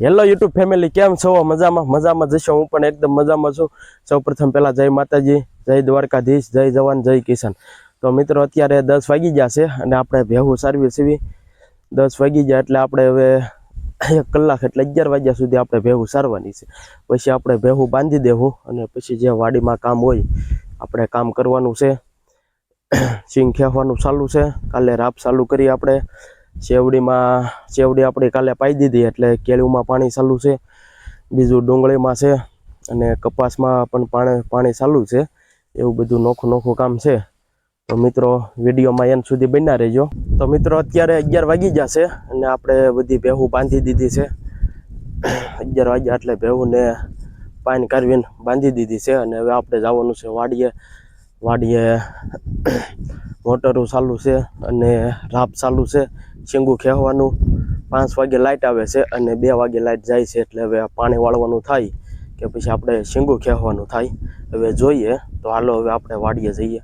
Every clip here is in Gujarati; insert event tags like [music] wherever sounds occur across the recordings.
હેલો યુટ્યુબ ફેમિલી કેમ છો? મજામાં મજામાં જશો હું પણ એકદમ મજામાં છું. સૌપ્રથમ પહેલાં જય માતાજી, જય દ્વારકાધીશ, જય જવાન, જય કિશન તો મિત્રો, અત્યારે દસ વાગી ગયા છે અને આપણે ભેહું સારવી સીવી દસ વાગી ગયા એટલે આપણે હવે એક કલાક એટલે અગિયાર વાગ્યા સુધી આપણે ભેહું સારવાની છે. પછી આપણે ભેહું બાંધી દેવું અને પછી જે વાડીમાં કામ હોય, આપણે કામ કરવાનું છે. સિંગ ખેવાનું ચાલુ છે. કાલે રાપ ચાલુ કરી આપણે. શેવડીમાં શેવડી આપણી કાલે પાઈ દીધી એટલે કેળુમાં પાણી ચાલુ છે, બીજું ડુંગળીમાં છે અને કપાસમાં પણ પાણી પાણી ચાલુ છે, એવું બધું નોખું નોખું કામ છે. તો મિત્રો, વિડીયોમાં એન સુધી બન્યા રહેજો. તો મિત્રો, અત્યારે અગિયાર વાગી જશે અને આપણે બધી ભેહું બાંધી દીધી છે. અગિયાર વાગ્યા એટલે ભેહુંને પાણી કરવીને બાંધી દીધી છે અને હવે આપણે જવાનું છે વાડીએ. વાડીએ મોટરું ચાલુ છે અને રાપ ચાલુ છે. શીંગું ખેવાનું પાંચ વાગે લાઇટ આવે છે અને બે વાગે લાઇટ જાય છે એટલે હવે પાણી વાળવાનું થાય કે પછી આપણે શીંગું ખેવાનું થાય. હવે જોઈએ તો હાલો હવે આપણે વાડીએ જઈએ.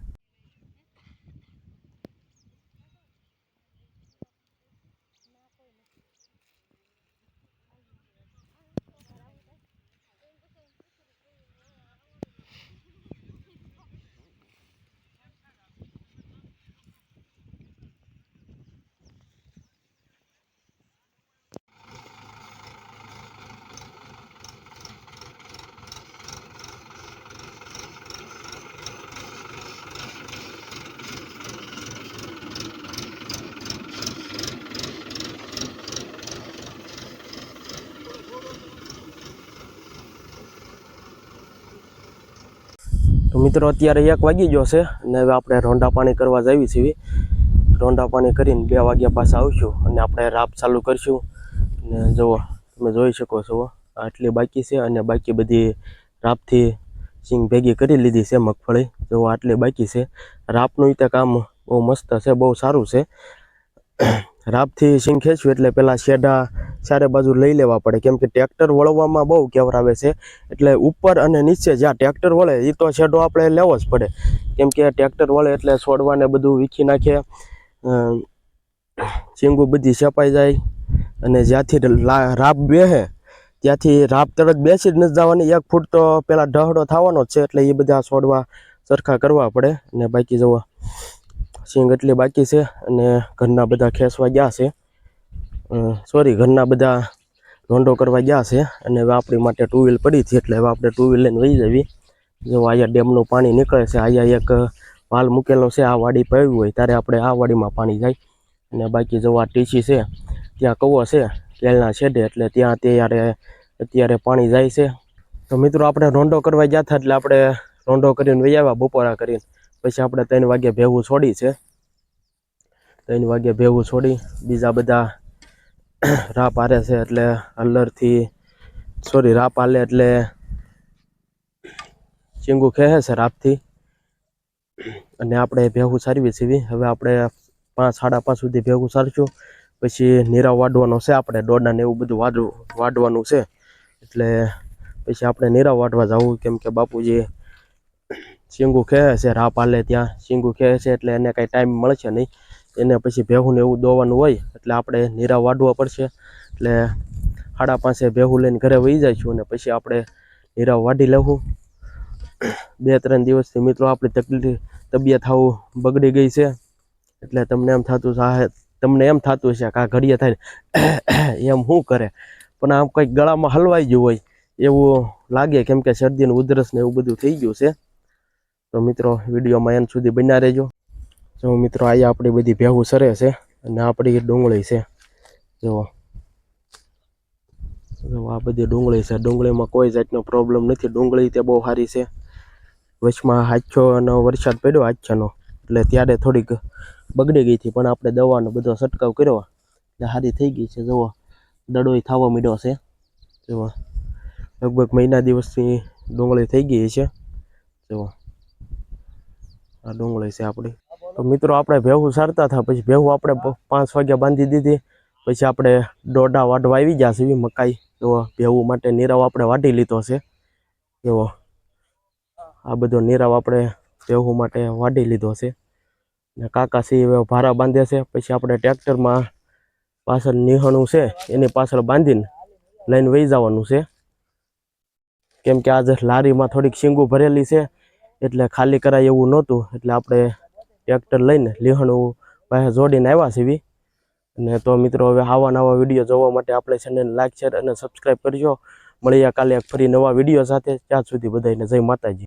તો મિત્રો, અત્યારે એક વાગી ગયો છે અને હવે આપણે રોંડા પાણી કરવા જઈએ છીએ. રોંડા પાણી કરીને બે વાગ્યા પાસે આવશું અને આપણે રાપ ચાલુ કરીશું. અને જુઓ, તમે જોઈ શકો છો. આટલી બાકી છે અને બાકી બધી રાપથી સિંગ ભેગી કરી લીધી છે મગફળી. જુઓ, આટલી બાકી છે. રાપનું તે કામ બહુ મસ્ત છે, બહુ સારું છે. રાપથી સિંગ ખેંચવું એટલે પહેલાં શેઢા ચારે બાજુ લઈ લેવા પડે. કેમ કે ટ્રેક્ટર વળવામાં બહુ કેવરાવે છે. એટલે ઉપર અને નીચે જ્યાં ટ્રેક્ટર વળે એ તો શેઢો આપણે લેવો જ પડે. કેમ કે ટ્રેક્ટર વળે એટલે છોડવાને બધું વીખી નાખે શીંગું બધી સપાઈ જાય અને જ્યાંથી રાપ બેહે, ત્યાંથી રાપ તરત બેસી જ નથી જવાની. એક ફૂટ તો પહેલાં ઢહડો થવાનો જ છે એટલે એ બધા છોડવા સરખા કરવા પડે. અને બાકી જુઓ સિંગ એટલી બાકી છે અને ઘરના બધા ખેંચવા ગયા છે. સોરી ઘરના બધા રોંડો કરવા ગયા છે અને હવે આપણી માટે ટુ વ્હીલ પડી હતી એટલે હવે આપણે ટુ વ્હીલ લઈને વહી જવી. જો અહીંયા ડેમનું પાણી નીકળે છે, અહીંયા એક વાલ મૂકેલો છે, આ વાડી પડ્યું હોય ત્યારે આપણે આ વાડીમાં પાણી જાય. અને બાકી જો આ ટીસી છે, ત્યાં કવો છે કેળના છેડે એટલે ત્યાં ત્યારે અત્યારે પાણી જાય છે. તો મિત્રો, આપણે રોંડો કરવા ગયા હતા એટલે આપણે રોંડો કરીને વહી આવ્યા, બપોરા કરીને. પછી આપણે ત્રણ વાગે ભેવું છોડી છે. ત્રણ વાગે ભેવું છોડી બીજા બધા [clears throat] રાપ હારે છે એટલે હલ્લરથી સોરી રાપ હાલે એટલે ચીંગું ખેહે છે રાપથી અને આપણે ભેગું સારવી છીએ હવે આપણે પાંચ, સાડા પાંચ સુધી ભેગું સારશું. પછી નીરા વાઢવાનો છે આપણે દોડા ને એવું બધું વાઢવું વાઢવાનું છે. એટલે પછી આપણે નીરા વાઢવા જવું. કેમ કે બાપુજી શીંગું ખે છે રા પાલે ત્યાં શીંગું ખે છે, એટલે એને કાંઈ ટાઈમ મળશે નહીં. એને પછી ભેહું એવું દોવાનું હોય, એટલે આપણે નીરા વાઢવા પડશે. એટલે સાડા પાસે ભેહું લઈને ઘરે વહી જઈશું અને પછી આપણે નીરા વાઢી લેવું બે ત્રણ દિવસથી મિત્રો આપણી તકલીફ, તબિયત આવું બગડી ગઈ છે. એટલે તમને એમ થતું છે તમને એમ થતું છે કે આ ઘડીએ થાય એમ શું કરે? પણ આમ કંઈક ગળામાં હલવાઈ ગયું હોય એવું લાગે, કેમ કે શરદીનું ઉધરસ ને એવું બધું થઈ ગયું છે. તો મિત્રો, વિડીયોમાં એન સુધી બન્યા રહેજો. જો મિત્રો, અહીંયા આપણી બધી ભેહું સરે છે અને આપણી ડુંગળી છે. જુઓ. જો આ બધી ડુંગળી છે. ડુંગળીમાં કોઈ જાતનો પ્રોબ્લેમ નથી. ડુંગળી તે બહુ સારી છે. વચમાં હાથોનો વરસાદ પડ્યો હાથોનો. એટલે ત્યારે થોડીક બગડી ગઈ હતી, પણ આપણે દવાનો બધો છંટકાવ કર્યો. એટલે સારી થઈ ગઈ છે. જુઓ, દડોય થવા માંડ્યો છે. જુઓ. લગભગ મહિના દિવસની ડુંગળી થઈ ગઈ છે. જુઓ. આ ડુંગળી છે આપણી. તો મિત્રો, આપણે ભેહું સારતા હતા પછી ભેહું આપણે પાંચ વાગ્યા બાંધી દીધી. પછી આપણે દોઢા વાઢવા આવી ગયા છે મકાઈ. તો ભેહું માટે નીરાવ આપણે વાઢી લીધો છે. એવો. આ બધો નીરાવ આપણે ભેહું માટે વાઢી લીધો છે. ને કાકા સિંહ હવે ભારા બાંધે છે. પછી આપણે ટ્રેક્ટરમાં પાછળ નિહણું છે. એની પાછળ બાંધીને લઈને વહી જવાનું છે. કેમ કે આજે લારીમાં થોડીક શીંગું ભરેલી છે. એટલે ખાલી કરાય એવું નહોતું. એટલે આપણે ટ્રેક્ટર લઈને લીહણું પાસે જોડીને આવ્યા છીએ અને તો મિત્રો, હવે આવા નવા વીડિયો જોવા માટે આપણે ચેનલ લાઈક શેર અને સબસ્ક્રાઈબ કરજો. મળીએ કાલે ફરી નવા વીડિયો સાથે. ત્યાં સુધી બધાને જય માતાજી.